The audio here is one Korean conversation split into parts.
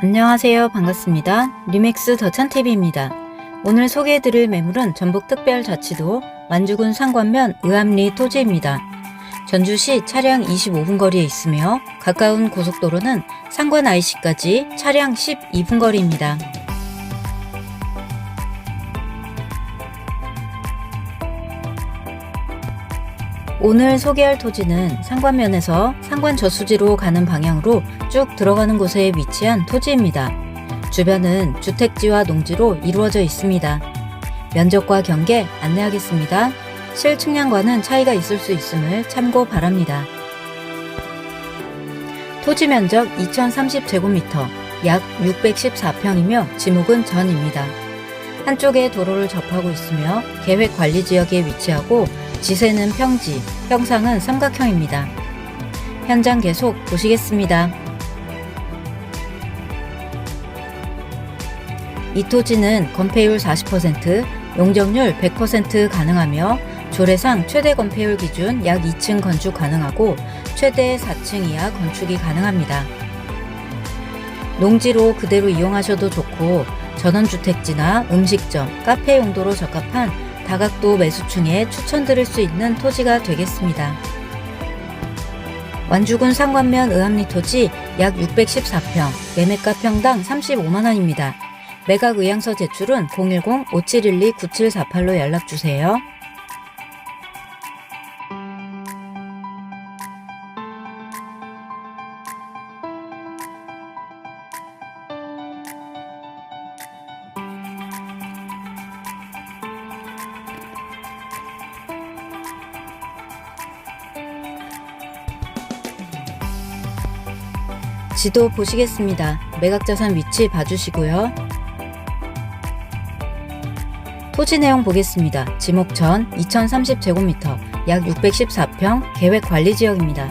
안녕하세요. 반갑습니다. 리맥스 더찬TV입니다. 오늘 소개해드릴 매물은 전북특별자치도 완주군 상관면 의암리 토지입니다. 전주시 차량 25분 거리에 있으며 가까운 고속도로는 상관 IC까지 차량 12분 거리입니다. 오늘 소개할 토지는 상관면에서 상관 저수지로 가는 방향으로 쭉 들어가는 곳에 위치한 토지입니다. 주변은 주택지와 농지로 이루어져 있습니다. 면적과 경계 안내하겠습니다. 실측량과는 차이가 있을 수 있음을 참고 바랍니다. 토지 면적 2030제곱미터, 약 614평이며 지목은 전입니다. 한쪽에 도로를 접하고 있으며 계획 관리 지역에 위치하고 지세는 평지, 형상은 삼각형입니다. 현장 계속 보시겠습니다. 이 토지는 건폐율 40%, 용적률 100% 가능하며 조례상 최대 건폐율 기준 약 2층 건축 가능하고 최대 4층 이하 건축이 가능합니다. 농지로 그대로 이용하셔도 좋고 전원주택지나 음식점, 카페 용도로 적합한 다각도 매수층에 추천드릴 수 있는 토지가 되겠습니다. 완주군 상관면 의암리 토지 약 614평, 매매가 평당 35만원입니다. 매각 의향서 제출은 010-5712-9748로 연락주세요. 지도 보시겠습니다. 매각자산 위치 봐주시고요. 토지 내용 보겠습니다. 지목전 2030제곱미터, 약 614평 계획 관리 지역입니다.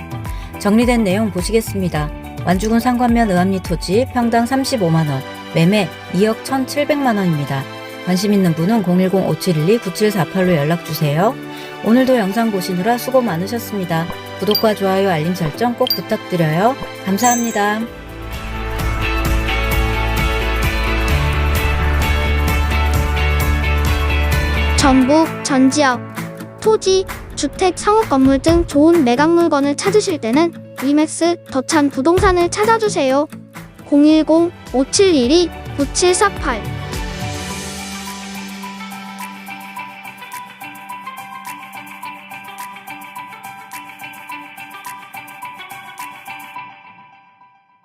정리된 내용 보시겠습니다. 완주군 상관면 의암리 토지 평당 35만원, 매매 2억 1,700만원입니다. 관심 있는 분은 010-5712-9748로 연락주세요. 오늘도 영상 보시느라 수고 많으셨습니다. 구독과 좋아요, 알림 설정 꼭 부탁드려요. 감사합니다. 전북 전 지역 토지, 주택, 상업 건물 등 좋은 매각 물건을 찾으실 때는 리맥스 더찬 부동산을 찾아주세요. 010-5712-9748